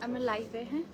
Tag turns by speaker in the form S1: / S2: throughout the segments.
S1: আমরা লাইভে হ্যাঁ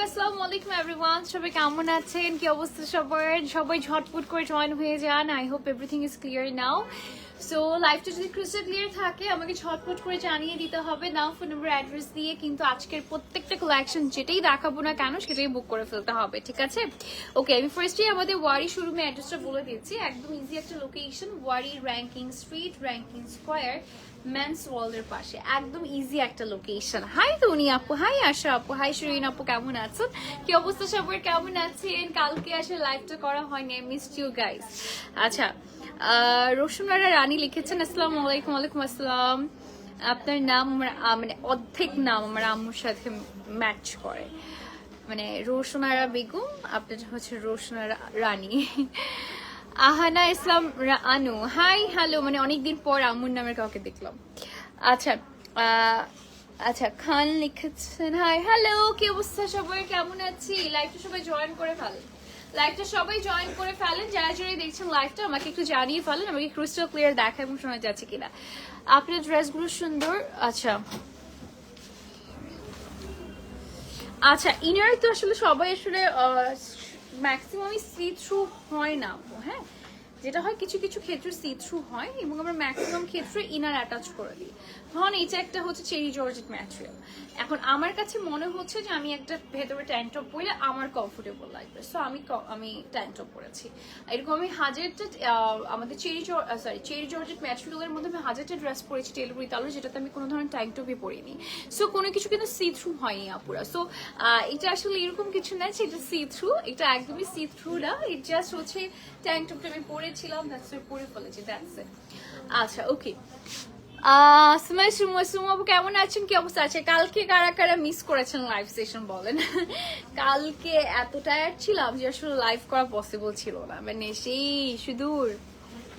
S1: হ্যালো আসসালামু আলাইকুম এভরিওয়ান সবাই কেমন আছেন? কি অবস্থা সবার? সবাই ঝটপট করে জয়েন হয়ে যান। I hope everything is clear now so লাইফটা যদি ক্রিস্টাল ক্লিয়ার থাকে, আমাকে ঝটপট করে জানিয়ে দিতে হবে। নাও ফোন নাম্বার অ্যাড্রেস দিয়ে কিন্তু আজকের প্রত্যেকটা কালেকশন যেটাই দেখাবো না কেন, সেটাই বুক করে ফেলতে হবে, ঠিক আছে? ওকে আমি ফার্স্টে আমাদের ওয়ারি শোরুমে অ্যাড্রেসটা বলে দিচ্ছি একদম ইজি একটা লোকেশন ওয়ারি ranking street ranking square men's ওয়ার্ল্ডের পাশে। একদম ইজি একটা লোকেশন হাই তনি আপু। হাই আশা আপু। হাই শিরিন আপু। কেমন আছেন? কি অবস্থা সবার? কেমন আছেন? কালকে আসলে লাইভটা করা হয়নি। মিস ইউ গাইস আচ্ছা রসুনারা রানী লিখেছেন। আসসালামু আলাইকুম, ওয়ালাইকুম আসসালাম। আপনার নাম মানে অর্ধেক নাম আমার আম্মুর সাথে ম্যাচ করে। মানে রোশনারা বেগম, আপনার হচ্ছে রোশনারা রানী। আহানা ইসলাম আনু। হাই হ্যালো মানে অনেকদিন পর আম্মুর নামের কাউকে দেখলাম। আচ্ছা আচ্ছা খান লিখেছেন হাই হ্যালো কি অবস্থা সবাই? কেমন আছি? লাইভটা সবাই জয়েন করে ফেলেন। লাইভটা সবাই জয়েন করে ফেলেন। যারা যারা দেখছেন লাইভটা আমাকে একটু জানিয়ে ফেলেন, আমাকে ক্রিস্টাল ক্লিয়ার দেখা এবং শোনা যাচ্ছে কিনা। আপনার ড্রেসগুলো সুন্দর? আচ্ছা। আচ্ছা ইনার তো আসলে সবাই আসলে ম্যাক্সিমামই সি থ্রু হয় না হ্যাঁ? যেটা হয়, কিছু কিছু ক্ষেত্রে সি থ্রু হয় এবং আমরা ম্যাক্সিমাম ক্ষেত্রে ইনার অ্যাটাচ করে দিই। ধরুন এটা একটা হচ্ছে চেরি জর্জেট ম্যাটেরিয়াল। এখন আমার কাছে মনে হচ্ছে যে আমি একটা ভেতরে ট্যান্ট টপ পরলে আমার কমফোর্টেবল লাগবে। সো আমি আমি ট্যান্ট টপ পরেছি। এরকম আমি হাজারটা আমাদের চেরি সরি চেরি জর্জেট ম্যাটেরিয়ালের মধ্যে আমি হাজারটা ড্রেস পরেছি টেলবুরি তাহলে যেটাতে আমি কোনো ধরনের ট্যাঙ্ক টপই পরিনি। সো কোনো কিছু কিন্তু সি থ্রু হয়নি আপুরা। সো এটা আসলে এরকম কিছু না যে এটা সি থ্রু এটা একদমই সি থ্রু না। ইট জাস্ট হচ্ছে ট্যাঙ্ক টপটা আমি পরেছিলাম দ্যাটস পরে ফেলেছি দ্যাটস আচ্ছা ওকে কেমন আছেন? কি অবস্থা? আছে কালকে কারা কারা মিস করেছেন লাইভ সেশন বলেন? কালকে এত টায়ার্ড ছিলাম যে আসলে লাইভ করা পসিবল ছিল না। মানে সেই সুদূর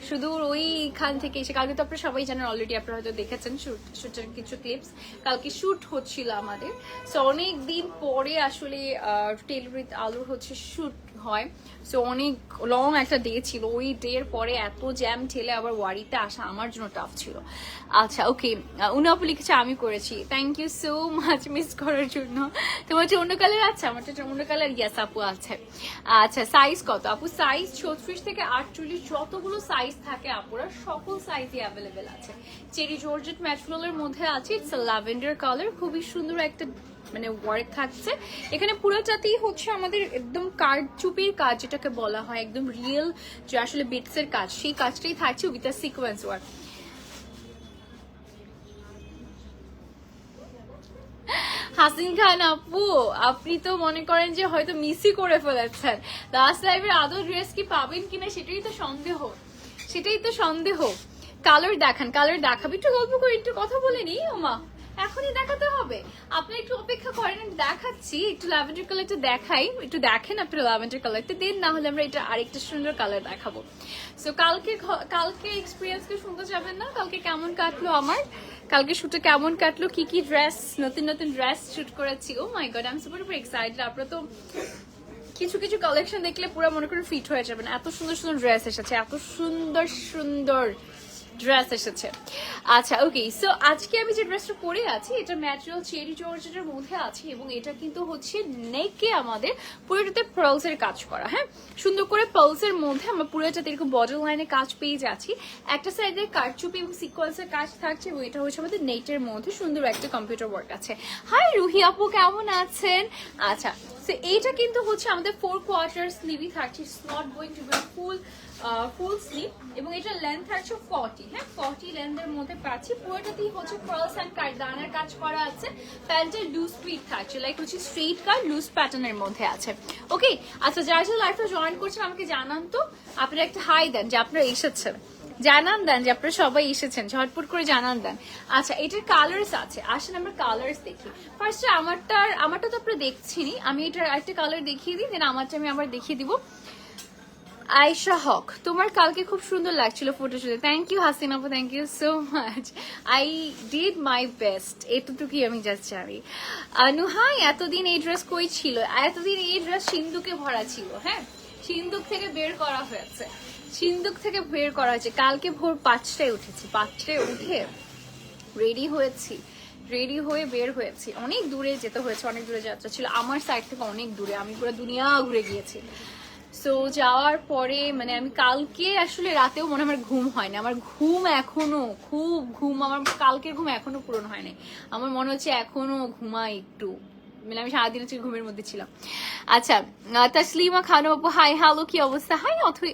S1: সুদূর ওইখান থেকে এসে কালকে তো আপনারা সবাই জানেন অলরেডি আপনারা হয়তো দেখেছেন শুট শুটের কিছু ক্লিপস কালকে শুট হচ্ছিল আমাদের। সো অনেক দিন পরে আসলে টেলিভিত আলুর হচ্ছে শুট হয়। সো অনেক লং একটা ডে ছিল। ওই ডে এর পরে এত জ্যাম ঠেলে আবার ওয়ারিতে আসা আমার জন্য টাফ ছিল। আচ্ছা ওকে উনাপু লিখেছে, আমি করেছি। Thank you so much miss করার জন্য। তোমার অন্য কালার আছে? আমার তো অন্য কালার ইয়াস আপু আছে। আচ্ছা সাইজ কত? আপু সাইজ ছত্রিশ থেকে আটচল্লিশ, যতগুলো সাইজ থাকে আপুরা, সকল সাইজই অ্যাভেলেবেল আছে। চেরি জর্জেট ম্যাটফ্লোরের মধ্যে আছে। ইটস ল্যাভেন্ডার কালার খুবই সুন্দর একটা মানে ওয়ার্ক থাকছে। এখানে পুরোটাতেই হচ্ছে আমাদের একদম কারচুপির কাজ, যেটাকে বলা হয়, একদম রিয়েল যে আসলে বিটসের কাজ। সেই কাজটাই থাকছে with a sequence work Hasin Khan আপু, আপনি তো মনে করেন যে হয়তো মিসই করে ফেলেছেন। লাস্ট লাইভের আদৌ ড্রেস কি পাবেন কিনা সেটাই তো সন্দেহ। সেটাই তো সন্দেহ। কালার দেখান কালার দেখাবি? একটু গল্প করে, একটু কথা বলে নি ওমা। এখনই দেখাতে হবে। আপনি একটু অপেক্ষা করেন দেখাচ্ছি। একটু ল্যাভেন্ডার কালারটা দেখাই। একটু দেখেন আপনি ল্যাভেন্ডার কালারটা দেন, না হলে আমরা এটা আরেকটা সুন্দর কালার দেখাবো। সো কালকে কালকে এক্সপিরিয়েন্সকে শুনতে যাবেন না? কালকে কেমন কাটলো আমার? কালকে শুটে কেমন কাটলো? কি কি ড্রেস নতুন নতুন ড্রেস শুট করেছি? ও my god I am super excited আপনারা তো কিছু কিছু কালেকশন দেখলে পুরো মনে করেন ফিট হয়ে যাবেন। এত সুন্দর সুন্দর ড্রেস এসেছে। এত সুন্দর সুন্দর ড্রেস এসেছে। আচ্ছা ওকে সো আজকে আমি যে ড্রেসটা পরে আছি, এটা ম্যাটেরিয়াল চেরি জর্জেটের মধ্যে আছে এবং এটা কিন্তু হচ্ছে নেকে আমাদের পুরোটাতে পার্লস এর কাজ করা হ্যাঁ? সুন্দর করে পার্লস এর মধ্যে আমরা পুরোটাতে এরকম বর্ডার লাইনে কাজ পেয়ে যাচ্ছি। একটা সাইডে কারচুপি এবং সিকোয়েন্স এর কাজ থাকছে এবং এটা হচ্ছে আমাদের নেটের মধ্যে সুন্দর একটা কম্পিউটার ওয়ার্ক আছে। হাই রুহি আপু, কেমন আছেন? আচ্ছা সো এইটা কিন্তু হচ্ছে আমাদের ফোর কোয়ার্টার স্লিভই থাকছে it's not going to be full full sleeve এবং এটা লেন্থ থাকছে ফর্টি হ্যাঁ? ফর্টি লেন্থের মধ্যে পাচ্ছি। পুরোটাতেই হচ্ছে ক্রস অ্যান্ড কার্ডানার কাজ করা আছে। প্যান্টের লুজ ফিট থাকছে লাইক হচ্ছে স্ট্রেট কার্ড লুজ প্যাটার্নের মধ্যে আছে। ওকে আচ্ছা যারা যারা লাইফটা জয়েন করছেন, আমাকে জানান তো। আপনারা একটা হাই দেন যে আপনারা এসেছেন। জানান দেন যে আপনারা সবাই এসেছেন। ঝটপট করে জানান দেন। আচ্ছা এটার কালার্স আছে। আসেন আমরা কালার্স দেখি। ফার্স্টে আমারটা আমারটা তো আপনারা দেখছিনি। আমি এটার একটা কালার দেখিয়ে দিই দেন আমারটা আমি আবার দেখিয়ে দিব। আয়শা হক, তোমার কালকে খুব সুন্দর লাগছিল ফটো শুটে থ্যাংক ইউ হাসিন আপু thank you so much I did my best এতটুকুই আমি জাস্ট জানি। নুহাই এতদিন এই ড্রেস কই ছিল? এতদিন এই ড্রেস সিন্ধুকে ভরা ছিল হ্যাঁ? সিন্ধুক থেকে বের করা হয়েছে। সিন্ধুক থেকে বের করা হয়েছে। কালকে ভোর পাঁচটায় উঠেছি। পাঁচটায় উঠে রেডি হয়েছি। রেডি হয়ে বের হয়েছি। অনেক দূরে যেতে হয়েছে, অনেক দূরে যাত্রা ছিল। আমার সাইড থেকে অনেক দূরে। আমি পুরো দুনিয়া ঘুরে গিয়েছি। সো যাওয়ার পরে মানে আমি কালকে আসলে রাতেও মনে আমার ঘুম হয় না আমার ঘুম এখনও, খুব ঘুম, আমার কালকের ঘুম এখনও পূরণ হয় নাই আমার মনে হচ্ছে এখনও ঘুমাই একটু। মানে আমি সারাদিন হচ্ছে ঘুমের মধ্যে ছিলাম। আচ্ছা তাসলিমা খানু আপু হাই হ্যালো কি অবস্থা? হাই অথই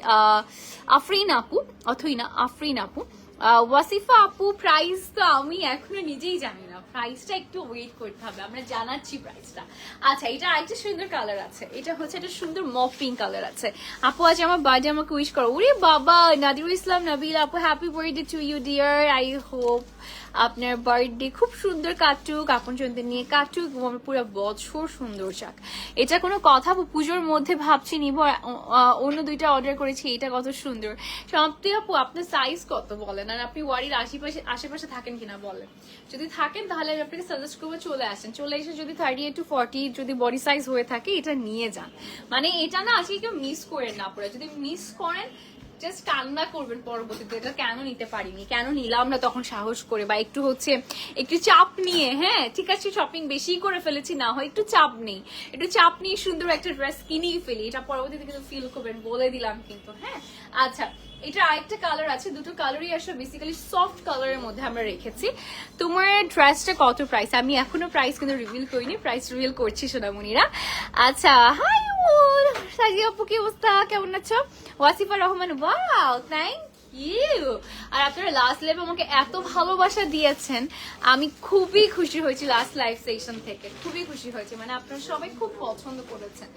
S1: আফরিন আপু, অথই না, আফরিন আপু। ওয়াসিফা আপু প্রাইস তো আমি এখনও নিজেই জানি না প্রাইসটা একটু ওয়েট করতে হবে, আমরা জানাচ্ছি প্রাইসটা আচ্ছা এটা আরেকটা সুন্দর কালার আছে, এটা হচ্ছে একটা সুন্দর মফ কালার আছে। আপু, আজ আমার বার্থডে আমাকে উইশ করো। ওরে বাবা, নাদিরুল ইসলাম, নাবিল আপু happy birthday to you dear I hope আপনার বার্থডে খুব সুন্দর কাটুক আপন জনদের নিয়ে কাটুক, এবং পুরো বছর সুন্দর যাক। এটা কোনো কথা পুজোর মধ্যে ভাবছি নিব অন্য দুইটা অর্ডার করেছি এটা কত সুন্দর। সত্যি, আপু, আপনার সাইজ কত বলেন, আর আপনি ওয়ারির আশেপাশে আশেপাশে থাকেন কিনা বলেন। যদি থাকেন তাহলে আমি আপনাকে সাজেস্ট করব চলে আসেন। চলে এসে যদি থার্টি এইট টু ফর্টি যদি বডি সাইজ হয়ে থাকে, এটা নিয়ে যান। মানে এটা না আজকে কেউ মিস করেন না পরে। যদি মিস করেন জাস্ট কান্না করবেন পরবর্তীতে। এটা কেন নিতে পারিনি? কেন নিলাম না তখন সাহস করে? বা একটু হচ্ছে, একটু চাপ নিয়ে হ্যাঁ ঠিক আছে শপিং বেশি করে ফেলেছি, না হয় একটু চাপ নেই। একটু চাপ নিয়ে সুন্দর একটা ড্রেস কিনেই ফেলি। এটা পরবর্তীতে কিন্তু ফিল করবেন বলে দিলাম কিন্তু হ্যাঁ? আচ্ছা এটা আরেকটা কালার আছে, দুটো কালারই আসলে বেসিক্যালি সফট কালারের মধ্যে আমরা রেখেছি। তোমার ড্রেসটা কত প্রাইস আমি এখনও প্রাইস কিন্তু রিভিল করিনি প্রাইস রিভিল করছি সোনামণিরা। আচ্ছা হাই সাজি আপু, কি অবস্থা? কেমন আছো? Wasifa Rahman wow thank you. আর আপনারা লাস্ট লাইভ আমাকে এত ভালোবাসা দিয়েছেন, আমি খুবই খুশি হয়েছি লাস্ট লাইভ সেশন থেকে। খুবই খুশি হয়েছি মানে আপনারা সবাই খুব পছন্দ করেছেন।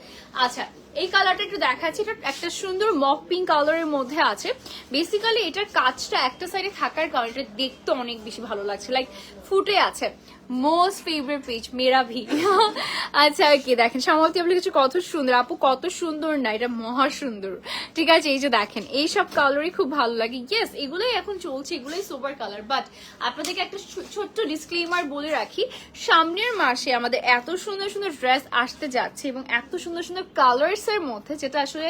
S1: আচ্ছা এই কালারটা একটু দেখাচ্ছি, এটা একটা সুন্দর মক পিঙ্ক কালারের মধ্যে আছে। বেসিক্যালি এটার কাজটা একটা সাইডে থাকার কারণে এটা দেখতে অনেক বেশি ভালো লাগছে লাইক ফুটে আছে। মোস্ট ফেভারিট পেজ মেরা ভি আচ্ছা কি দেখেন সমাপ্তি আপনি কিছু কত সুন্দর, আপু কত সুন্দর না, এটা মহা সুন্দর। ঠিক আছে, এই যে দেখেন, এইসব কালারই খুব ভালো লাগে। ইয়েস এগুলোই এখন চলছে, এগুলোই সুপার কালার বাট আপনাদেরকে একটা ছোট্ট ডিসক্লেমার বলে রাখি, সামনের মাসে আমাদের এত সুন্দর সুন্দর ড্রেস আসতে যাচ্ছে এবং এত সুন্দর সুন্দর কালার্স এর মধ্যে, যেটা আসলে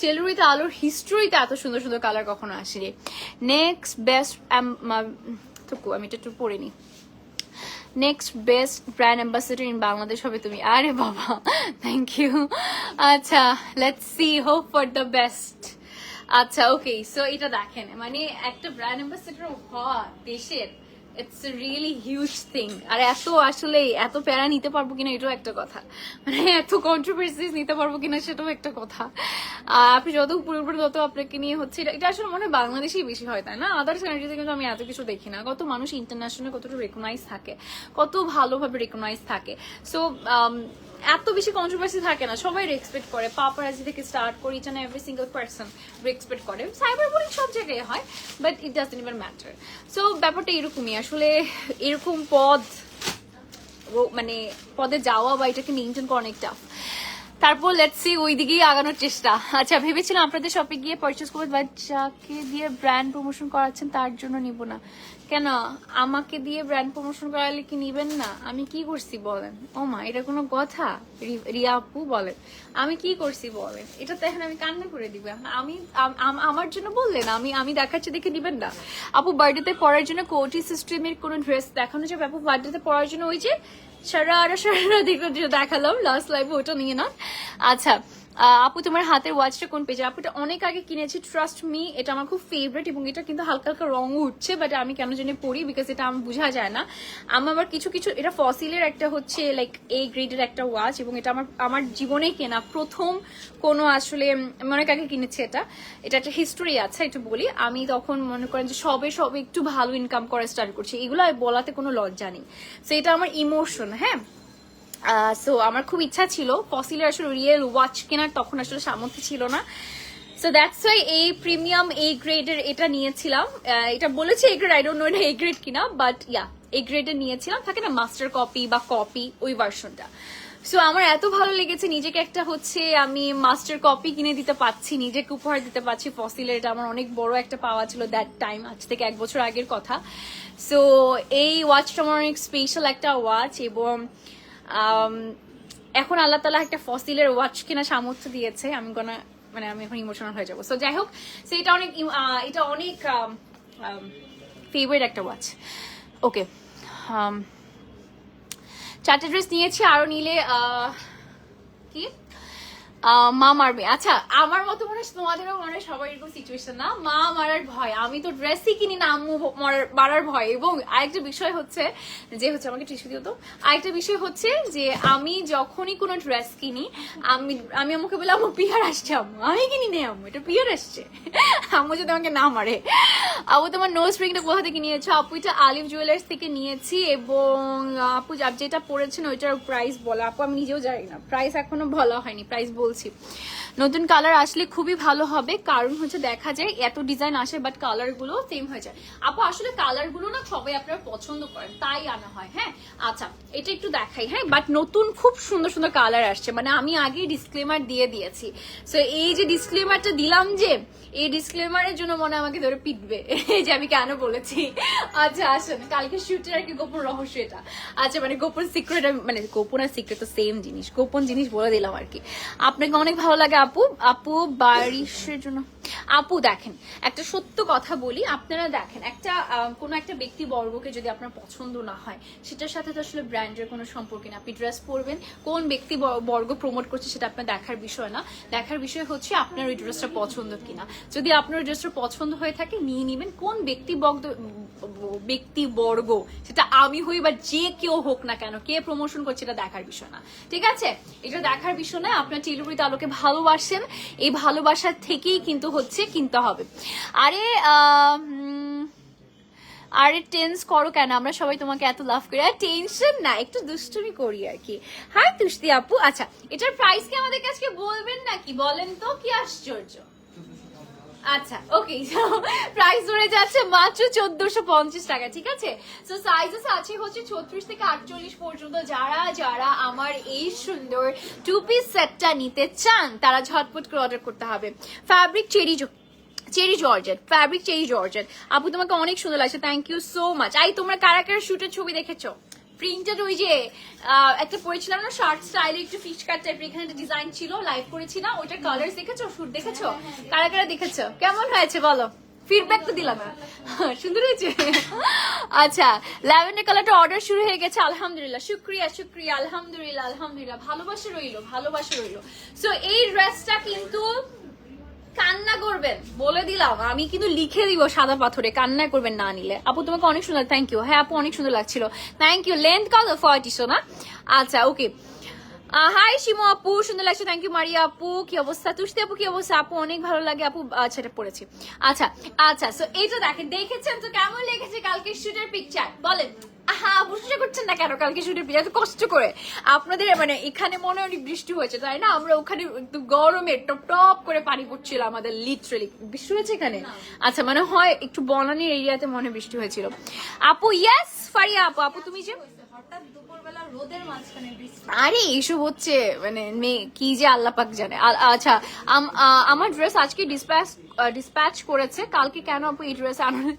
S1: টেলুরিতে আলোর হিস্ট্রিতে এত সুন্দর সুন্দর কালার কখনো আসেনি। নেক্সট বেস্ট আমি এটা একটু পড়ে নিই। Next best brand ambassador in Bangladesh হবে তুমি। আরে বাবা থ্যাংক ইউ আচ্ছা let's see hope for the best আচ্ছা ওকে সো এটা দেখেন মানে একটা ব্র্যান্ড অ্যাম্বাসেডর হওয়া দেশের। ইটস রিয়েলি হিউজ থিং আর এত আসলে এত প্যারা নিতে পারব কিনা এটাও একটা কথা। মানে এত কন্ট্রোভার্সিস নিতে পারব কিনা সেটাও একটা কথা। আর আপনি যত উপরে উপরে তত আপনাকে নিয়ে হচ্ছে, এটা- আসলে মনে হয় বাংলাদেশেই বেশি হয়, তাই না? আদার্স কান্ট্রিতে কিন্তু আমি এত কিছু দেখি না। কত মানুষ ইন্টারন্যাশনাল কতটা রেকগনাইজ থাকে, কত ভালোভাবে রেকগনাইজ থাকে। সো এত বেশি কন্ট্রোভার্সি থাকে না। সবাই রেসপেক্ট করে। পাপারাজি থেকে স্টার্ট করে each every single person respect করে। সাইবার বুলিং সব জায়গায় হয় but it doesn't even matter so ব্যাপারটা এরকমই। আসলে এরকম পদ মানে পদে যাওয়া বা এটাকে মেনটেন করা অনেক টাফ তারপর লেটস সি ওই দিকেই আগানোর চেষ্টা। আচ্ছা ভেবেছিলাম আপনাদের শপে গিয়ে পারচেস করব বাট যাকে দিয়ে ব্র্যান্ড প্রমোশন করাচ্ছেন তার জন্য নিব না। কেন? আমাকে দিয়ে ব্র্যান্ড প্রমোশন করালে কি নিবেন না? আমি কি করছি বলেন? ও মা, এটা কোনো কথা? রিয়া আপু বলেন। আমি কি করছি বলেন? এটা তো এখন আমি কান্না করে দিব। আমি, আম- আম- আমার জন্য বললেন, আমি আমি দেখাচ্ছি দেখে দিবেন না। আপু বার্থডেতে পড়ার জন্য কোটি সিস্টেমের কোনো ড্রেস দেখানো যাবে? আপু বার্থডেতে পড়ার জন্য ওই যে সারা আরও সারা দেখালাম লাস্ট লাইভে ওটা নিয়ে না আচ্ছা আপু, তোমার হাতের ওয়াচটা কোন পেজে আপুটা অনেক আগে কিনেছি ট্রাস্ট মি এটা আমার খুব ফেভারিট এবং এটা কিন্তু হালকা হালকা রং উঠছে বাট আমি কেন জানি পড়ি বিকজ এটা আমার বোঝা যায় না। আমার আবার কিছু কিছু, এটা ফসিলের একটা হচ্ছে লাইক এ গ্রেডের একটা ওয়াচ এবং এটা আমার আমার জীবনে কেনা প্রথম কোনো আসলে অনেক আগে কিনেছি এটা? এটা একটা হিস্টোরি আছে, একটু বলি। আমি তখন মনে করেন যে সবে সবে একটু ভালো ইনকাম করা স্টার্ট করছি। এগুলো বলাতে কোনো লজ্জা নেই। তো এটা আমার ইমোশন হ্যাঁ? সো আমার খুব ইচ্ছা ছিল। ফসিলের আসলে রিয়েল ওয়াচ কেনার, তখন আসলে সামর্থ্য ছিল না। সো দ্যাটস ওয়াই এই প্রিমিয়াম এ গ্রেডের এটা নিয়েছিলাম। এটা বলেছে A grade I don't know এটা এ গ্রেড কিনা বাট ইয়া এ গ্রেডের নিয়েছিলাম। থাকে না মাস্টার কপি বা কপি ওই ভার্সনটা সো আমার এত ভালো লেগেছে, নিজেকে একটা হচ্ছে আমি মাস্টার কপি কিনে দিতে পারছি, নিজেকে উপহার দিতে পারছি ফসিলের এটা আমার অনেক বড় একটা পাওয়া ছিল দ্যাট টাইম আজ থেকে এক বছর আগের কথা। সো এই ওয়াচটা আমার অনেক স্পেশাল একটা ওয়াচ এবং এখন আল্লাহ তালা একটা ফসিলের ওয়াচ কেনা সামর্থ্য দিয়েছে, আমি কোনো মানে আমি এখন ইমোশনাল হয়ে যাব। সো যাই হোক সো এটা অনেক এটা অনেক ফেভারিট একটা ওয়াচ ওকে চারটে ড্রেস নিয়েছি আরও নিলে কি? মা মারবে। আচ্ছা আমার মতো মনে হয় তোমাদেরও মনে হয় সবার এরকম সিচুয়েশন না। মা মারার ভয়। আমি তো ড্রেসই কিনি না, আম্মু মারার- মারার ভয়। এবং আরেকটা বিষয় হচ্ছে যে, হচ্ছে আমাকে টিস্যু দিও তো। আরেকটা বিষয় হচ্ছে যে, আমি যখনই কোনো ড্রেস কিনি, আমি আমি আমাকে বলে আম্মু, পিয়ার আসছে, আম্মু। আমি কিনি নেই, আম্মু। এটা পিয়ার আসছে। আম্মু যদি আমাকে না মারে। আপু তোমার নোজ রিংটা কোথা থেকে নিয়েছো? আপু, এটা আলিফ জুয়েলার্স থেকে নিয়েছি এবং আপু যেটা পড়েছেন, ওইটার প্রাইস বলা। আপু, আমি নিজেও জানি না। প্রাইস এখনও বলা হয়নি। প্রাইস বলছি নতুন কালার আসলে খুবই ভালো হবে। কারণ হচ্ছে দেখা যায় এত ডিজাইন আসে বাট কালারগুলো সেম হয়ে যায়। আপু, আসলে কালারগুলো না সবাই আপনারা পছন্দ করেন, তাই আনা হয় হ্যাঁ? আচ্ছা এটা একটু দেখাই হ্যাঁ? বাট নতুন খুব সুন্দর সুন্দর কালার আসছে। মানে আমি আগেই ডিসক্লেমার দিয়ে দিয়েছি। সো এই যে ডিসক্লেমারটা দিলাম যে, এই ডিসক্লেমারের জন্য মনে আমাকে ধরে পিটবে। যে আমি কেন বলেছি? আচ্ছা আসেন, কালকে শুটের আর কি গোপন রহস্য এটা। আচ্ছা মানে গোপন সিক্রেট মানে গোপন আর সিক্রেট তো সেম জিনিস। গোপন জিনিস বলে দিলাম আর কি। আপনাকে অনেক ভালো লাগে আপু আপু বারিশের জন্য। আপু দেখেন, একটা সত্য কথা বলি, আপনারা দেখেন, একটা কোনো একটা ব্যক্তি বর্গকে যদি আপনার পছন্দ না হয়, সেটার সাথে তো আসলে ব্র্যান্ডের কোনো সম্পর্ক নেই। আপনি ড্রেস পরবেন, কোন ব্যক্তি বর্গ প্রমোট করছে সেটা আপনার দেখার বিষয় না। দেখার বিষয় হচ্ছে আপনার ওই ড্রেসটা পছন্দ কিনা। যদি আপনার ওই ড্রেসটা পছন্দ হয়ে থাকে, নিয়ে নেবেন। কোন ব্যক্তি ব্যক্তি বর্গ সেটা আমি হই বা যে কেউ হোক না কেন, কে প্রমোশন করছে, এটা দেখার বিষয় না। ঠিক আছে? এটা দেখার বিষয় না, আপনার টেলিভুরি আলোকে ভালোবাসেন এই ভালোবাসার থেকেই কিন্তু হচ্ছে কিনতে হবে। আরে আরে টেন্স করো কেন? আমরা সবাই তোমাকে এত লাভ করি। আর টেনশন না, একটু দুষ্টুমি করি আর কি। হ্যাঁ তুষ্টি আপু? আচ্ছা এটার প্রাইস কি আমাদের কাছে বলবেন নাকি? বলেন তো, কি আশ্চর্য। আচ্ছা ওকে প্রাইস ধরে যাচ্ছে মাত্র চোদ্দশো পঞ্চাশ টাকা, ঠিক আছে? তো সাইজেস আছে হচ্ছে ছত্রিশ থেকে আটচল্লিশ পর্যন্ত। যারা যারা আমার এই সুন্দর টু পিস সেটটা নিতে চান, তারা ঝটপট করে অর্ডার করতে হবে। Fabric cherry cherry georgette fabric cherry georgette আপু, তোমাকে অনেক সুন্দর লাগছে thank you so much I, তোমরা কারা কারা শুটের ছবি দেখেছ? প্রিন্টেড ওই যে একটা পরেছিলাম না শার্ট স্টাইলে একটু ফিশ কাট টাইপের এখানে একটা ডিজাইন ছিল লাইভ করেছি না ওইটার কালার দেখেছ শুট দেখেছ? কারা কারা দেখেছ? কেমন হয়েছে বলো? ফিডব্যাক তো দিলাম। সুন্দর হয়েছে। আচ্ছা ল্যাভেন্ডার কালারটা অর্ডার শুরু হয়ে গেছে আলহামদুলিল্লাহ শুক্রিয়া শুক্রিয়া আলহামদুলিল্লাহ আলহামদুলিল্লাহ ভালোবাসা রইল ভালোবাসা রইল। সো এই ড্রেসটা কিন্তু কান্না করবেন, বলে দিলাম। আমি কিন্তু লিখে দিব সাদা পাথরে, কান্না করবেন না নিলে। আপু, তোমাকে অনেক সুন্দর থ্যাংক ইউ হ্যাঁ আপু, অনেক সুন্দর লাগছিল। থ্যাংক ইউ লেন্থ কত? ফর্টিশো না আচ্ছা ওকে হাই শিমু আপু সুন্দর লাগছে থ্যাংক ইউ মারিয়া আপু কি অবস্থা? তুষ্টি আপু কি অবস্থা? আপু অনেক ভালো লাগে আপু আচ্ছা এটা পড়েছি। আচ্ছা আচ্ছা সো এইটা দেখেন দেখেছেন তো কেমন লেগেছে কালকে শুটের পিকচার বলেন। হ্যাঁ বুঝতে করছেন না কেন কালকে শুটের পিকচার এত কষ্ট করে। আপনাদের মানে এখানে মনে হয় অনেক বৃষ্টি হয়েছে তাই না? আমরা ওখানে একটু গরমে টপ টপ করে পানি পড়ছিল আমাদের লিটারেলি বৃষ্টি হয়েছে এখানে? আচ্ছা মানে হয় একটু বনানির এরিয়াতে মনে বৃষ্টি হয়েছিল। আপু ইয়াস ফারিয়া আপু আপু তুমি যে? আরে এইসব হচ্ছে মানে মেয়ে, কি যে আল্লাহ পাক জানে আচ্ছা আম- আমার ড্রেস আজকে ডিসপ্যাচ ডিসপ্যাচ করেছে। কালকে কেন আপু এই ড্রেস আনো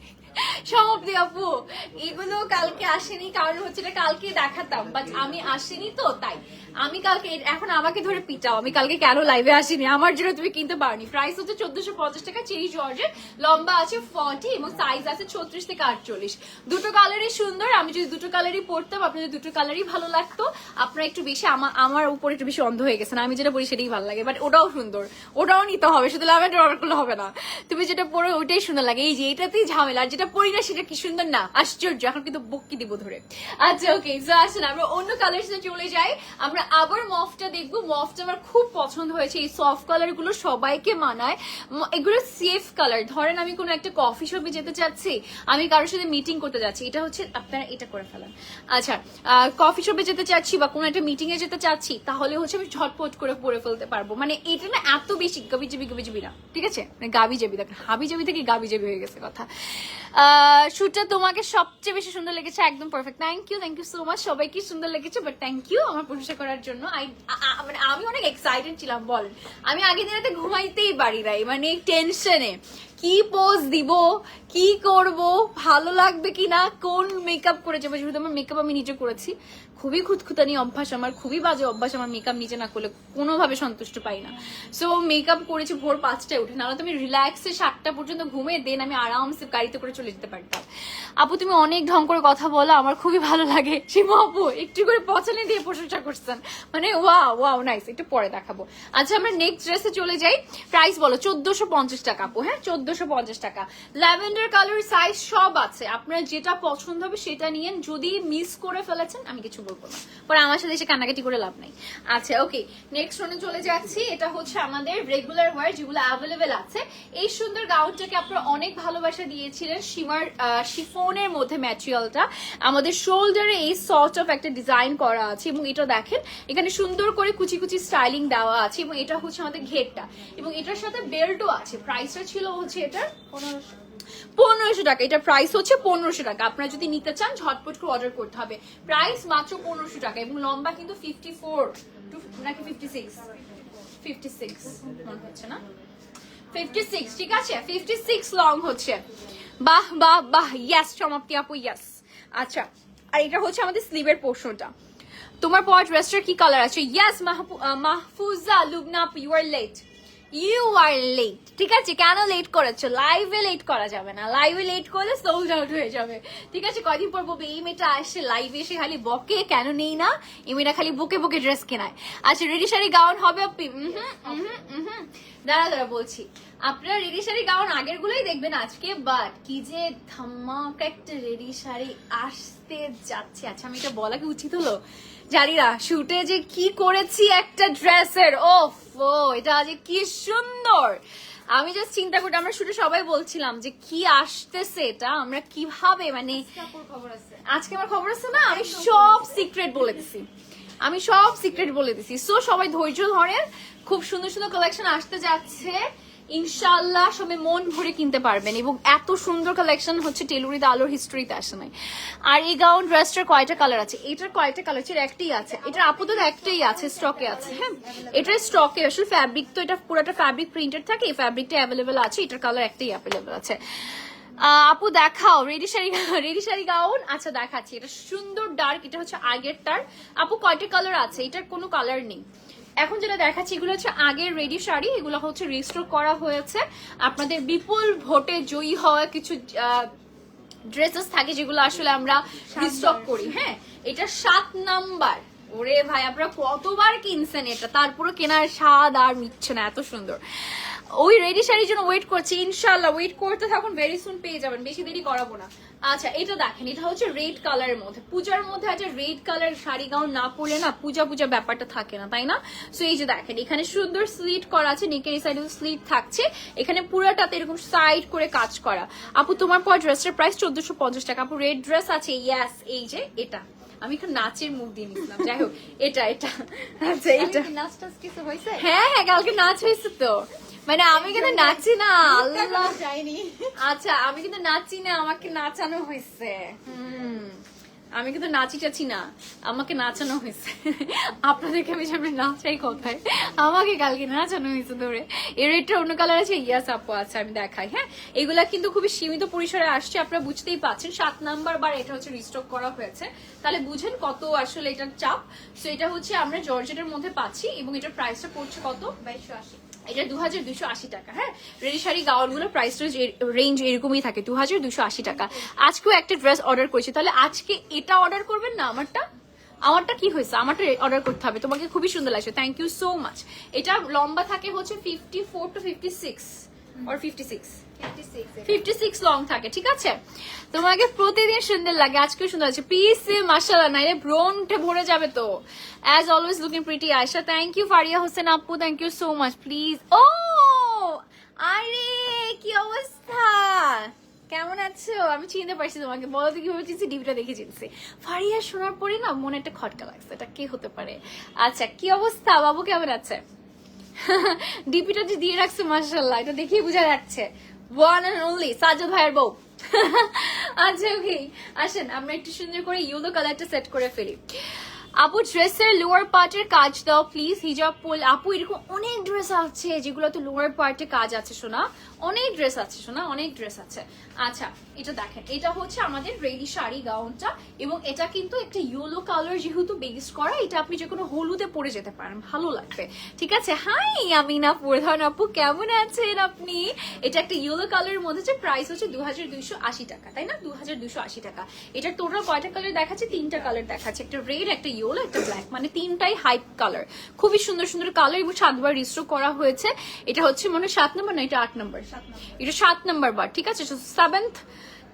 S1: সমাপ্তি আপু, এগুলো কালকে আসেনি। কারণ হচ্ছে কালকে দেখাতাম। বাট আমি আসিনি তো, তাই। আমি কালকে, এখন আমাকে ধরে পিটাও। আমি কালকে কেন লাইভে আসিনি? আমার জন্য তুমি কিনতে পারনি। প্রাইস হচ্ছে চোদ্দশো পঞ্চাশ টাকা, চেরি জর্জের। লম্বা আছে ফর্টি এবং সাইজ আছে ছত্রিশ থেকে আটচল্লিশ। দুটো কালারই সুন্দর। আমি যদি দুটো কালারই পরতাম, আপনাদের দুটো কালারই ভালো লাগতো। আপনারা একটু বেশি আমার উপর একটু বেশি অন্ধ হয়ে গেছেন। আমি যেটা পরি সেটাই ভালো লাগে। বাট ওটাও সুন্দর। ওটাও নিতে হবে। শুধু ল্যাভেন্ডার অর্ডার করলে হবে না। তুমি যেটা পরো, ওইটাই সুন্দর লাগে। এই যে, এটাতেই ঝামেলা। আর যেটা পরি না, সেটা কি সুন্দর? না, আশ্চর্য। এখন কিন্তু বক্কি দিব ধরে। আচ্ছা ওকে আসলে আমরা অন্য কালার চলে যাই। আমরা আবার মফটা দেখব। মফটা আমার খুব পছন্দ হয়েছে। এই সফট কালারগুলো সবাইকে মানায়। এগুলো সেফ কালার ধরেন আমি কোনো একটা কফি শপে যেতে চাচ্ছি, আমি কারোর সাথে মিটিং করতে যাচ্ছি, এটা হচ্ছে, আপনারা এটা করে ফেলেন। আচ্ছা কফি শপে যেতে চাচ্ছি বা কোনো একটা মিটিং এ যেতে চাচ্ছি, তাহলে হচ্ছে আমি ঝটপট করে পরে ফেলতে পারব। মানে এটা না এত বেশি গাবি জেবি গাবি জেবি না, ঠিক আছে? মানে গাবি জেবি দেখ হাবি জেবি থেকে গাবি জেবি হয়ে গেছে কথা। শুটটা তোমাকে সবচেয়ে বেশি সুন্দর লেগেছে, একদম perfect thank you thank you so much সবাইকে সুন্দর লেগেছে বাট থ্যাংক ইউ আমার প্রশংসা করার জন্য I- আ- আ- মানে আমি অনেক এক্সাইটেড ছিলাম বলেন আমি আগের দিনে ঘুমাইতেই পারি নাই মানে টেনশনে কি পোজ দিব? কি করব? ভালো লাগবে কিনা? কোন মেকআপ করে যাব যেহেতু আমার মেকআপ আমি নিজে করেছি, খুবই খুঁতখুতানি অভ্যাস আমার, খুবই বাজে অভ্যাস আমার মেকআপ নিজে না করলে কোনোভাবে সন্তুষ্ট পাই না। সো মেকআপ করেছি ভোর পাঁচটায় উঠে, নাহলে তো আমি রিল্যাক্সে সাতটা পর্যন্ত ঘুমিয়ে দেন আমি আরামসে গাড়িতে করে চলে যেতে পারতাম। আপু, তুমি অনেক ঢং করে কথা বলো, আমার খুবই ভালো লাগে। সীমা আপু, একটু করে পছানি দিয়ে প্রশংসা করছেন। মানে ওয়া ওয়াও নাইস একটু পরে দেখাবো। আচ্ছা আমরা নেক্সট ড্রেসে চলে যাই। প্রাইস বলো, চোদ্দশো পঞ্চাশ টাকা আপু হ্যাঁ? চোদ্দশো পঞ্চাশ টাকা। ল্যাভেন্ডার কালার সাইজ সব আছে। আপনার যেটা পছন্দ হবে সেটা নিয়েন। যদি মিস করে ফেলেছেন, আমি কিছু বলব না। পরে আমার সাথে এসে কান্নাকাটি করে লাভ নাই। আচ্ছা ওকে নেক্সট ওনে চলে যাচ্ছি। এটা হচ্ছে আমাদের রেগুলার ওয়ার যেগুলো অ্যাভেলেবেল আছে। এই সুন্দর গাউনটাকে আপনারা অনেক ভালোবাসা দিয়েছিলেন সীমার শিফনের মধ্যে ম্যাটেরিয়ালটা আমাদের শোল্ডারে এই সর্ট অফ একটা ডিজাইন করা আছে এবং এটা দেখেন, এখানে সুন্দর করে কুচি কুচি স্টাইলিং দেওয়া আছে এবং এটা হচ্ছে আমাদের ঘেরটা। এবং এটার সাথে বেল্টও আছে। প্রাইসটা ছিল হচ্ছে এটার
S2: পনেরোশো।
S1: পনেরোশো টাকা। এটা প্রাইস হচ্ছে পনেরোশো টাকা। আপনারা যদি নিতে চান, ঝটপট করে অর্ডার করতে হবে। প্রাইস মাত্র পনেরোশো টাকা এবং লম্বা কিন্তু ফিফটি ফোর টু নাকি ফিফটি সিক্স ফিফটি সিক্স মনে হচ্ছে না? ফিফটি সিক্স ঠিক আছে? ফিফটি সিক্স লং হচ্ছে। বাহ বাহ বাহ। আপু আচ্ছা আর এটা হচ্ছে আমাদের স্লিভের তোমার পর কি কালার আছে? মাহফুজা, লুবনা আপু you are late you are late ঠিক আছে? কেন লেট করেছ? লাইভে লেট করা যাবে না। লাইভে লেট করলে সোল্ড আউট হয়ে যাবে। ঠিক আছে? কয়দিন পর বলবে, এই মেয়েটা আসে লাইভে এসে খালি বকে, কেন নেই না? এই মেয়েটা খালি বুকে বুকে ড্রেস কেনায়। আচ্ছা রেডি শাড়ি গাউন হবে আপনি? দাঁড়া দাঁড়া, বলছি। আপনারা রেডি শাড়ি গাউন আগের গুলোই দেখবেন আজকে বাট কি যে ধামাক একটা রেডি শাড়ি আসতে যাচ্ছে। আচ্ছা আমি এটা বলা কি উচিত হলো? জানি না শুটে যে কি করেছি একটা ড্রেসের ওফ! ও এটা যে কি সুন্দর। আমি জাস্ট চিন্তা করি আমরা শুটে সবাই বলছিলাম যে কি আসতেছে এটা আমরা কীভাবে মানে
S2: খবর
S1: আজকে আমার খবর আছে না? আমি সব সিক্রেট বলে দিছি। আমি সব সিক্রেট বলে দিছি। সো সবাই ধৈর্য ধরেন খুব সুন্দর সুন্দর কালেকশন আসতে যাচ্ছে। ইনশাল্লাহ সবাই মন ভরে কিনতে পারবেন এবং এত সুন্দর কালেকশন হচ্ছে টেলুরিতে আলোর হিস্ট্রিতে আসে নাই। আর এই গাউন ড্রেসটার কয়টা কালার আছে? এটার কয়টা কালার আছে একটাই আছে। এটার আপাতত একটাই আছে স্টকে আছে হ্যাঁ? এটার স্টকে আসলে ফ্যাব্রিক তো এটা পুরোটা ফ্যাব্রিক প্রিন্টেড থাকে, এই ফ্যাব্রিকটা অ্যাভেলেবেল আছে, এটার কালার একটাই অ্যাভেলেবেল আছে। আপু দেখাও ready sari ready sari gown আচ্ছা দেখাচ্ছি। এটা সুন্দর ডার্ক এটা হচ্ছে আগেরটার। আপু কয়টা কালার আছে? এটার কোনো কালার নেই। এখন যেটা দেখাচ্ছি এগুলো হচ্ছে আগের রেডি শাড়ি এগুলো হচ্ছে রেজিস্টার করা হয়েছে। আপনাদের বিপুল ভোটে জয়ী হওয়া কিছু ড্রেসেস থাকে যেগুলো আসলে আমরা রিস্টক করি হ্যাঁ? এটা সাত নাম্বার ওরে ভাই আপনারা কতবার কিনছেন এটা? তারপরে কেনার স্বাদ আর মিটছে না এত সুন্দর। ওই রেডি শাড়ির জন্য ওয়েট করছি ইনশাল্লাহ ওয়েট করতে থাকুন ভেরি সুন পেয়ে যাবেন বেশি দেরি করাবো না। আচ্ছা এটা দেখেন এটা হচ্ছে রেড কালারের মধ্যে। পূজার মধ্যে আছে রেড কালার শাড়ি গাউন না পরলে না পূজা পূজা ব্যাপারটা থাকে না তাই না? সো এই যে দেখেন এখানে সুন্দর স্লিট করা আছে নেকের এই সাইডে স্লিট থাকছে। এখানে পুরাটাতে এরকম সাইড করে কাজ করা। আপু তোমার পর ড্রেসটার প্রাইস চোদ্দশো পঞ্চাশ টাকা। আপু রেড ড্রেস আছে ইয়াস এই যে এটা। আমি এখন নাচের মুখ দিয়ে নিছিলাম যাই হোক এটা এটা। আচ্ছা এটা।
S2: নাচ টাচ কিছু হয়েছে?
S1: হ্যাঁ হ্যাঁ কালকে নাচ হয়েছে তো। মানে আমি কিন্তু নাচি না আল্লাহ।
S2: যাইনি
S1: আচ্ছা আমি কিন্তু নাচি না আমাকে নাচানো হয়েছে হুম আমি কিন্তু নাচি টাচি না আমাকে নাচানো হয়েছে আপনাদেরকে আমি সামনে নাচাই কোথায়? আমাকে কালকে নাচানো হয়েছে ধরে এর এটা অন্য কালার আছে ইয়াস আপু আছে আমি দেখাই হ্যাঁ? এগুলা কিন্তু খুবই সীমিত পরিসরে আসছে আপনারা বুঝতেই পাচ্ছেন সাত নাম্বার বার এটা হচ্ছে রিস্টক করা হয়েছে। তাহলে বুঝেন কত আসলে এটার চাপ। তো এটা হচ্ছে আমরা জর্জেটের মধ্যে পাচ্ছি এবং এটার প্রাইসটা পড়ছে কত?
S2: বাইশশো আশি।
S1: এটা দু হাজার দুশো আশি টাকা হ্যাঁ? রেডি শাড়ি গাউনগুলোর প্রাইস রেঞ্জ এরকমই থাকে দু হাজার দুশো আশি টাকা। আজকেও একটা ড্রেস অর্ডার করেছি, তাহলে আজকে এটা অর্ডার করবেন না আমারটা? আমারটা কি হয়েছে? আমারটা অর্ডার করতে হবে, তোমাকে খুবই সুন্দর লাগছে থ্যাংক ইউ সো মাচ এটা লম্বা থাকে হচ্ছে fifty four to fifty six or fifty six
S2: fifty six
S1: fifty six long থাকে, ঠিক আছে? তোমাকে প্রতিদিন সুন্দর লাগে, আজকেও সুন্দর আছে। পিস মাসাল্লাহ নাইলে ব্রোনটা ভরে যাবে তো। As always looking pretty Aysha thank you Faria Hossain আপু thank you so much please ও, আরে, কি অবস্থা? কেমন আছো? আমি চিনতে পারছি তোমাকে। বলো তো কীভাবে চিনছি? ডিবিটা দেখে চিনছি। ফারিয়া শোনার পরে না মনে একটা খটকা লাগছে। এটা কে হতে পারে? আচ্ছা কি অবস্থা? বাবু কেমন আছে? ডিপিটা যে দিয়ে রাখছে মার্শাল্লাহ এটা দেখেই বোঝা যাচ্ছে। ওয়ান অ্যান্ড অনলি সাজু ভাইয়ের বউ। আচ্ছা ওকে আসেন, আমরা একটু সুন্দর করে ইউলো কালারটা সেট করে ফেলি। আপু ড্রেসের লোয়ার পার্টের কাজ দাও প্লিজ হিজাব পোল আপু, এরকম অনেক ড্রেস আছে যেগুলো তো লোয়ার পার্টে কাজ আছে শোনা অনেক ড্রেস আছে শোনা অনেক ড্রেস আছে। আচ্ছা এটা দেখেন, এটা হচ্ছে আমাদের রেডি শাড়ি গাউনটা এবং এটা কিন্তু একটা ইয়েলো কালার যেহেতু বেস করা, এটা আপনি যে কোনো হলুদে পরে যেতে পারেন, ভালো লাগবে। ঠিক আছে? হাই আমি আমিনা প্রধান আপু, কেমন আছেন আপনি? এটা একটা ইয়েলো কালারের মধ্যে যে প্রাইস হচ্ছে দু হাজার আশি টাকা, তাই না? দু হাজার আশি টাকা। এটা টোটাল কয়টা কালার দেখাচ্ছে? তিনটা কালার দেখাচ্ছে। একটা রেড একটা ইয়েলো একটা ব্ল্যাক মানে তিনটাই হাইট কালার খুবই সুন্দর সুন্দর কালার এবং সাতবার রিস্টোর করা হয়েছে। এটা হচ্ছে মনে সাত নম্বর না, এটা আট নম্বর। এটা সাত নম্বর বার ঠিক আছে? সেভেন্থ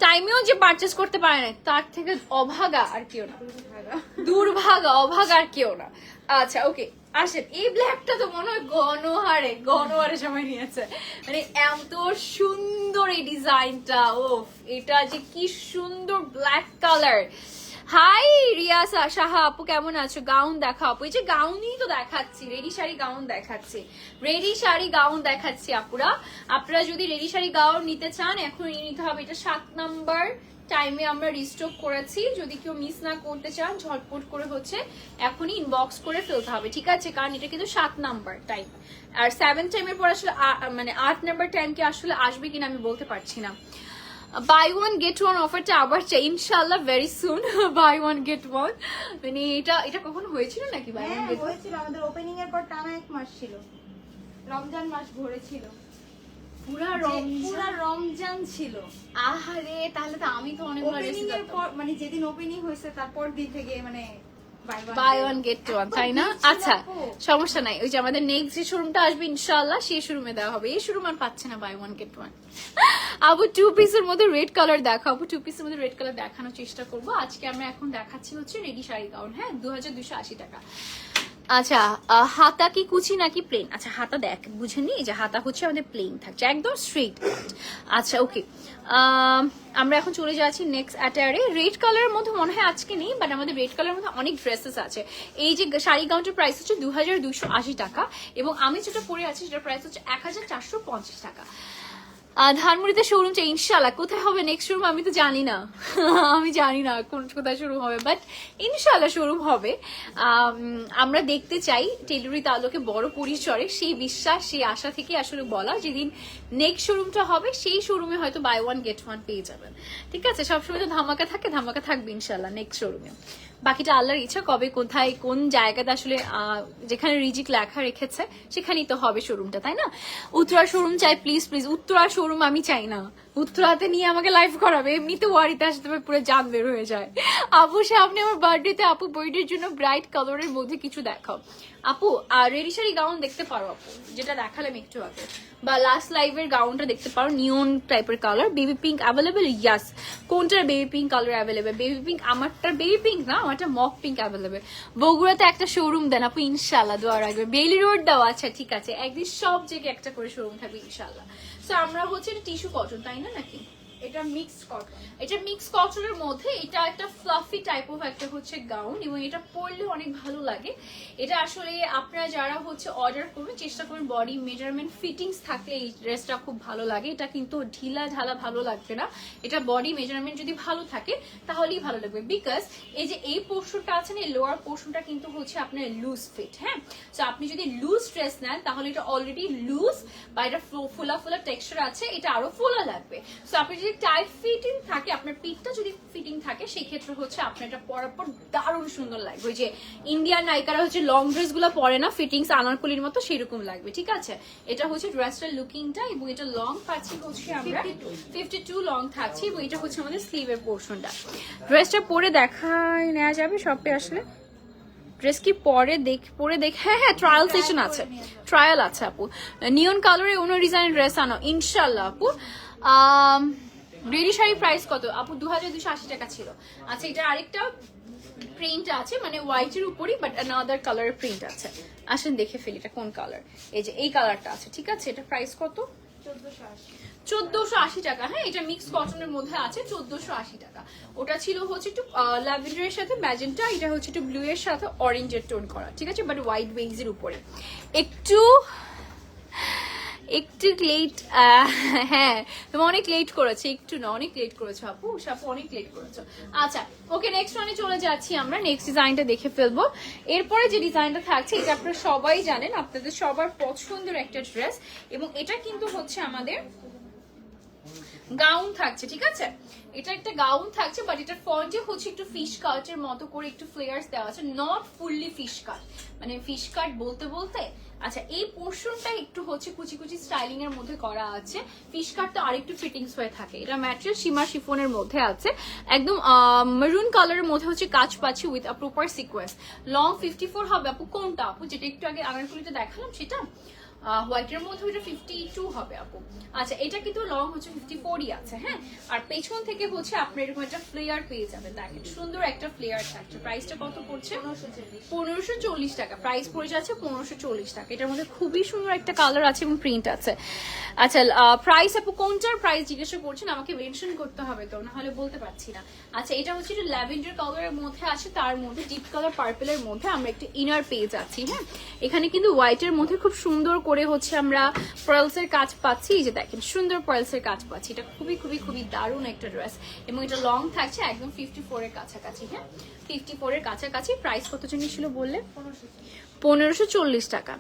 S1: টাইমেও যে পারচেস করতে পারে না তার থেকে অভাগা আর কেউ না। দুর্ভাগা। অভাগা আর কেউ না। আচ্ছা ওকে আসেন। এই ব্ল্যাকটা তো মনে হয় গণহারে গণহারে সময় নিয়েছে। মানে এত সুন্দর এই ডিজাইনটা ও এটা যে কি সুন্দর black colour hi Riyasa Saha আপু কেমন আছো? গাউন দেখা, আপু। এই যে গাউনই তো দেখাচ্ছি রেডি শাড়ি গাউন দেখাচ্ছি। রেডি শাড়ি গাউন দেখাচ্ছি, আপুরা। আপনারা যদি রেডি শাড়ি গাউন নিতে চান এখন নিতে হবে। এটা সাত নাম্বার টাইমে আমরা রিস্টক করেছি। যদি কেউ মিস না করতে চান, ঝটপট করে হচ্ছে এখনই ইনবক্স করে ফেলতে হবে। ঠিক আছে? কারণ এটা কিন্তু সাত নাম্বার টাইম আর সেভেন টাইমের পর আসলে মানে আট নাম্বার টাইম কি আসলে আসবে কিনা আমি বলতে পারছি না। বাই ওয়ান গেট ওয়ান অফারটা আবার চাই। ইনশাল্লাহ very soon buy one get one মানে এটা এটা কখন হয়েছিল নাকি বাই ওয়ান গেট
S2: হয়েছিল। আমাদের ওপেনিং এর পর টানা এক মাস ছিল। রমজান মাস ভরে ছিল
S1: পুরা
S2: পুরা রমজান ছিল।
S1: আহারে তাহলে তো আমি তো
S2: পর মানে যেদিন ওপেনিং হয়েছে তারপর দিন থেকে মানে
S1: buy one
S2: get
S1: get one তাই না? আচ্ছা সমস্যা নাই। ওই যে আমাদের নেক্সট যে শোরুমটা আসবে ইনশাআল্লাহ সেই শোরুমে দেওয়া হবে। এই শোরুম আর পাচ্ছে না বাই ওয়ান গেট ওয়ান আবু টু পিসের মধ্যে রেড কালার দেখা। আবু টু পিসের মধ্যে রেড কালার দেখানোর চেষ্টা করব। আজকে আমরা এখন দেখাচ্ছি হচ্ছে রেডি শাড়ি গাউন হ্যাঁ? দু হাজার দুশো আশি টাকা। আচ্ছা হাতা কি কুচি নাকি প্লেন আচ্ছা হাতা দেখ বুঝেনি এই যে হাতা হচ্ছে আমাদের প্লেন থাকছে, একদম স্ট্রেট আচ্ছা ওকে আমরা এখন চলে যাচ্ছি নেক্সট অ্যাটায়ারে রেড কালারের মধ্যে মনে হয় আজকে নেই বাট আমাদের রেড কালারের মধ্যে অনেক ড্রেসেস আছে। এই যে শাড়ি গাউনটার প্রাইস হচ্ছে দু টাকা, এবং আমি যেটা পরে আছি, সেটার প্রাইস হচ্ছে এক হাজার চারশো পঞ্চাশ টাকা। আহ, ধানমন্ডিতে শোরুম চাই ইনশাল্লাহ কোথায় হবে নেক্সট শোরুম আমি তো জানি না। আমি জানি না কোন কোথায় শোরুম হবে বাট ইনশাল্লাহ শোরুম হবে। আমরা দেখতে চাই টেলুরি তালুকে বড় পরিসরে সেই বিশ্বাস সেই আশা থেকে আসলে বলা যেদিন নেক্সট শোরুমটা হবে সেই শোরুমে হয়তো বাই ওয়ান গেট ওয়ান পেয়ে যাবেন। ঠিক আছে? সবসময় তো ধামাকা থাকে ধামাকা থাকবে ইনশাল্লাহ নেক্সট শোরুমে বাকিটা আল্লাহর ইচ্ছা কবে, কোথায়, কোন জায়গাতে আসলে যেখানে রিজিক লেখা রেখেছে, সেখানেই তো হবে শোরুমটা তাই না? উত্তরা শোরুম চাই প্লিজ প্লিজ উত্তরা শোরুম আমি চাই না। উত্তরাতে নিয়ে আমাকে লাইভ করাবে, এমনিতে ওয়ারিতে আসতে হবে পুরো জান বের হয়ে যায়। আপু সামনে আমার বার্থডেতে আপু বইটির জন্য ব্রাইট কালারের মধ্যে কিছু দেখাও। আপু রেডি শাড়ি গাউন দেখতে পারো আপু, যেটা দেখালাম একটু আগে। বা লাস্ট লাইভের গাউনটা দেখতে পারো নিয়ন টাইপের colour baby pink available yes কোনটার baby pink colour available baby pink আমারটার baby pink না, আমারটা মক পিঙ্ক অ্যাভেলেবেল বগুড়াতে একটা শোরুম দেন আপু ইনশাল্লাহ দোয়া রাখবে বেলি রোড দাও আচ্ছা ঠিক আছে। একদিন সব জায়গায় একটা করে শোরুম থাকবে ইনশাল্লাহ তো আমরা হচ্ছে টিস্যু কটন তাই না নাকি?
S2: এটা মিক্সড কটন
S1: এটা মিক্স কটনের মধ্যে এটা একটা ফ্লাফি টাইপ অফ একটা হচ্ছে গাউন এবং এটা পরলে অনেক ভালো লাগে। এটা আসলে আপনারা যারা হচ্ছে অর্ডার করবেন, চেষ্টা করবেন বডি মেজারমেন্ট ফিটিংস থাকলে এই ড্রেসটা খুব ভালো লাগে। এটা কিন্তু ঢিলা ঢালা ভালো লাগবে না। এটা বডি মেজারমেন্ট যদি ভালো থাকে, তাহলেই ভালো লাগবে। বিকজ এই যে এই পোর্শনটা আছে না, এই লোয়ার পোর্শনটা কিন্তু হচ্ছে আপনার লুজ ফিট হ্যাঁ? তো আপনি যদি লুজ ড্রেস নেন, তাহলে এটা অলরেডি লুজ বা এটা ফোলা ফোলা টেক্সচার আছে, এটা আরও ফোলা লাগবে। সো আপনি যদি টাইট ফিটিং থাকে আপনার পিঠটা যদি ফিটিং থাকে সেই ক্ষেত্রে হচ্ছে আপনার এটা পরার পর দারুণ সুন্দর লাগবে। ওই যে ইন্ডিয়ান নায়িকারা হচ্ছে লং ড্রেসগুলো পরে না ফিটিংস আনারকলির মতো সেরকম লাগবে ঠিক আছে? এটা হচ্ছে ড্রেসটার লুকিংটা এবং এটা লং পাচ্ছি হচ্ছে আমরা ফিফটি টু লং থাকছে এবং এটা হচ্ছে আমাদের স্লিভের পোর্শনটা ড্রেসটা পরে দেখায় নেওয়া যাবে শপে আসলে। ড্রেস কি পরে দেখ পরে দেখ হ্যাঁ হ্যাঁ ট্রায়াল সেশন আছে। ট্রায়াল আছে আপু। নিয়ন কালারে অন্য ডিজাইনের ড্রেস আনো ইনশাল্লাহ আপু। রেডি শাড়ি প্রাইস কত? আপু দু হাজার দুশো আশি টাকা ছিল। আচ্ছা এটা আরেকটা প্রিন্ট আছে মানে হোয়াইটের উপরই বাট আনাদার কালারের প্রিন্ট আছে। আসেন দেখে ফেলি এটা কোন কালার এই যে, এই কালারটা আছে, ঠিক আছে? এটা প্রাইস কত?
S2: চোদ্দশো আশি।
S1: টাকা হ্যাঁ এটা মিক্স কটনের মধ্যে আছে, চোদ্দশো আশি টাকা। ওটা ছিল হচ্ছে একটু ল্যাভেন্ডারের সাথে ম্যাজেন্টা এটা হচ্ছে একটু ব্লু এর সাথে অরেঞ্জের টোন করা, ঠিক আছে? বাট হোয়াইট ওয়েংস এর উপরে। একটু একটু লেট হ্যাঁ তুমি অনেক লেট করেছ, একটু না, অনেক লেট করেছ আপু আপু অনেক লেট করেছ। আচ্ছা ওকে নেক্সট ওয়ানে চলে যাচ্ছি আমরা নেক্সট ডিজাইনটা দেখে ফেলব। এরপরে যে ডিজাইনটা থাকছে, এটা আপনারা সবাই জানেন, আপনাদের সবার পছন্দের একটা ড্রেস এবং এটা কিন্তু হচ্ছে আমাদের গাউন থাকছে, ঠিক আছে? এটা একটা গাউন থাকছে বাট এটার ফন্টে হচ্ছে একটু ফিশ কাটের মতো করে একটু ফ্লেয়ার্স দেওয়া আছে নট ফুললি ফিশ কাট মানে ফিশ কাট বলতে বলতে আচ্ছা এই পোর্শনটা একটু হচ্ছে কুচি কুচি স্টাইলিং এর মধ্যে করা আছে। ফিশ কাটটা আরেকটু ফিটিংস হয়ে থাকে। এটা ম্যাটেরিয়াল সীমা শিফনের মধ্যে আছে। একদম মেরুন কালারের মধ্যে হচ্ছে কাজ পাচ্ছি with a proper sequence long fifty four হবে, আপু, কোনটা? আপু, যেটা একটু আগে আগারকুলিতে দেখালাম, সেটা? হোয়াইটের মধ্যে ওইটা ফিফটি টু হবে আপু। আচ্ছা এটা কিন্তু লং হচ্ছে ফিফটি ফোরই আছে হ্যাঁ? আর পেছন থেকে হচ্ছে আপনি এরকম একটা ফ্লেয়ার পেয়ে যাবেন, দেখেন, সুন্দর একটা ফ্লেয়ার থাকছে। প্রাইসটা কত পড়ছে?
S2: পনেরোশো চল্লিশ
S1: টাকা। প্রাইস পড়ে যাচ্ছে পনেরোশো চল্লিশ টাকা। এটার মধ্যে খুবই সুন্দর একটা কালার আছে এবং প্রিন্ট আছে। আচ্ছা প্রাইস আপু, কোনটার প্রাইস জিজ্ঞাসা করছেন? আমাকে মেনশন করতে হবে তো, নাহলে বলতে পারছি না। আচ্ছা এটা হচ্ছে একটু ল্যাভেন্ডার কালারের মধ্যে আছে, তার মধ্যে ডিপ কালার পার্পেলের মধ্যে আমরা একটা ইনার পেয়ে যাচ্ছি হ্যাঁ? এখানে কিন্তু হোয়াইটের মধ্যে খুব সুন্দর করে হচ্ছে আমরা পার্লসের কাজ পাচ্ছি এই যে দেখেন সুন্দর পার্লসের কাজ পাচ্ছি এটা খুবই খুবই খুবই দারুণ একটা ড্রেস এবং এটা লং থাকছে একদম ফিফটি ফোর এর কাছাকাছি হ্যাঁ ফিফটি ফোর এর কাছাকাছি প্রাইস কত জানি ছিল বললে
S2: পনেরোশো চল্লিশ
S1: টাকা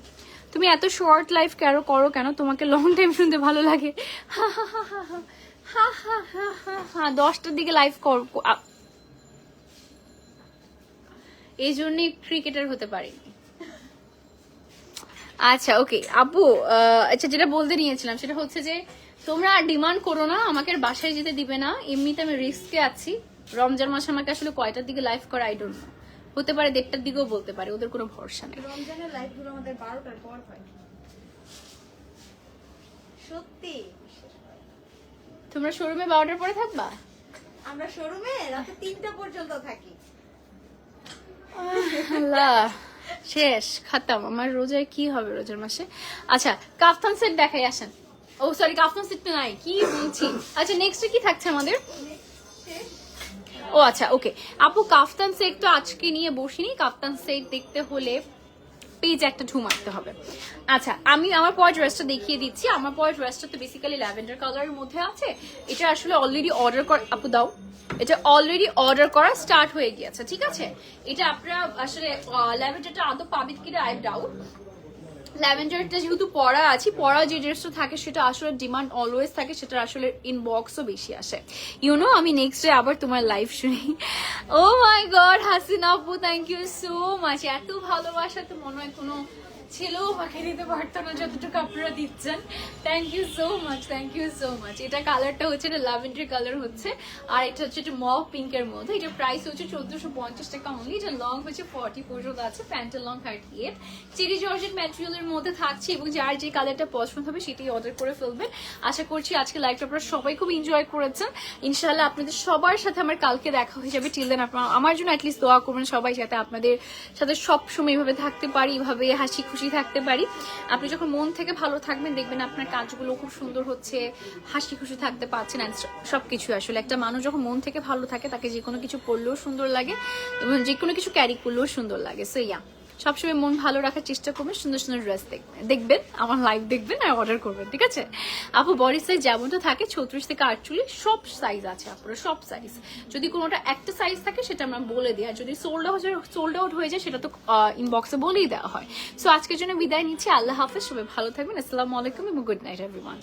S1: তুমি এত শর্ট লাইফ কেন করো কেন তোমাকে লং টাইম শুনতে ভালো লাগে হা হা হা হা হা। হা হা হা হা দশটার দিকে লাইভ কর এই জন্যই ক্রিকেটার হতে পারিনি আচ্ছা ওকে। আপু আচ্ছা যেটা বলতে নিয়েছিলাম সেটা হচ্ছে যে তোমরা আর ডিমান্ড করো না আমাকে বাসায় যেতে দিবে না। এমনিতে আমি রিস্কে আছি। রমজান মাসে আমাকে আসলে কয়টার দিকে লাইভ করা আই ডোন্ট নো হতে পারে দেড়টার দিকেও বলতে পারে ওদের কোনো ভরসা নেই।
S2: রমজানের লাইফগুলো আমাদের বারোটার পর হয়। সত্যি?
S1: তোমরা শোরুমে বারোটার পরে থাকবা?
S2: আমরা শোরুমে রাতে তিনটা পর্যন্ত থাকি।
S1: আল্লাহ। শেষ, খাতাম। আমার রোজার কি হবে রোজার মাসে? আচ্ছা কাফতান সেট দেখাই, আসেন। ও সরি কাফতান সেট তো নাই। কি বলছি? আচ্ছা নেক্সট কি থাকছে আমাদের? ও আচ্ছা ওকে আপু, কাফতান সেট তো আজকে নিয়ে বসিনি। কাফতান সেট দেখতে হলে পেজ একটা ঢু মারতে হবে। আচ্ছা আমি আমার পরের ড্রেসটা দেখিয়ে দিচ্ছি। আমার পরের ড্রেসটা তো বেসিক্যালি ল্যাভেন্ডার কালারের মধ্যে আছে। এটা আসলে অলরেডি অর্ডার কর আপু, দাও। এটা অলরেডি অর্ডার করা স্টার্ট হয়ে গিয়েছে, ঠিক আছে? এটা আপনারা আসলে ল্যাভেন্ডারটা আদৌ পাবেন কিনা আই ডাউট ল্যাভেন্ডারটা যেহেতু পড়া আছি, পড়া যে ড্রেসটা থাকে সেটা আসলে ডিমান্ড অলওয়েজ থাকে, সেটা আসলে ইনবক্সও বেশি আসে। ইউ নো আমি নেক্সট ডে আবার তোমার লাইভ শুনি। ও মাই গড হাসিন আপু থ্যাংক ইউ সো মাচ এত ভালোবাসা, তো মনে হয় কোনো ছেলেও আমাকে দিতে পারতো না, যতটুকু আপনারা দিচ্ছেন। Thank you so much thank you so much এটা কালারটা হচ্ছে এটা ল্যাভেন্ডার কালার হচ্ছে, আর এটা হচ্ছে একটা মভ পিঙ্কের মধ্যে। এটা প্রাইস হচ্ছে চোদ্দশো পঞ্চাশ টাকা অনলি এটা লং হচ্ছে ফর্টি পর্যন্ত আছে প্যান্টের লং থার্টি এইট চিরি জর্জেট ম্যাটেরিয়ালের মধ্যে থাকছে, এবং যার যে কালারটা পছন্দ হবে সেটাই অর্ডার করে ফেলবেন। আশা করছি আজকে লাইভটা আপনারা সবাই খুব এনজয় করেছেন। ইনশাল্লাহ আপনাদের সবার সাথে আমার কালকে দেখা হয়ে যাবে। টিল দেন আপনারা আমার জন্য অ্যাটলিস্ট দোয়া করবেন সবাই যাতে আপনাদের সাথে সবসময় এভাবে থাকতে পারি, এভাবে হাসি খুশি খুশি থাকতে পারি। আপনি যখন মন থেকে ভালো থাকবেন, দেখবেন আপনার কাজগুলো খুব সুন্দর হচ্ছে, হাসি খুশি থাকতে পারছেন সব কিছু আসলে। একটা মানুষ যখন মন থেকে ভালো থাকে, তাকে যে কোনো কিছু করলেও সুন্দর লাগে এবং যে কোনো কিছু ক্যারি করলেও সুন্দর লাগে। সো ইয়া সবসময় মন ভালো রাখার চেষ্টা করবেন, সুন্দর সুন্দর ড্রেস দেখবেন। আমার লাইভ দেখবেন আর অর্ডার করবেন, ঠিক আছে? আপু বডি সাইজ যেমনটা থাকে, ছত্রিশ থেকে আটচল্লিশ, সব সাইজ আছে আপনার সব সাইজ যদি কোনোটা একটা সাইজ থাকে, সেটা আমরা বলে দিই। আর যদি সোল্ড আউট সোল্ড আউট হয়ে যায়, সেটা তো ইনবক্সে বলেই দেওয়া হয়। সো আজকের জন্য বিদায় নিচ্ছি। আল্লাহ হাফেজ, সবাই ভালো থাকবেন। আসসালামু আলাইকুম এবং গুড নাইট এভরিওয়ান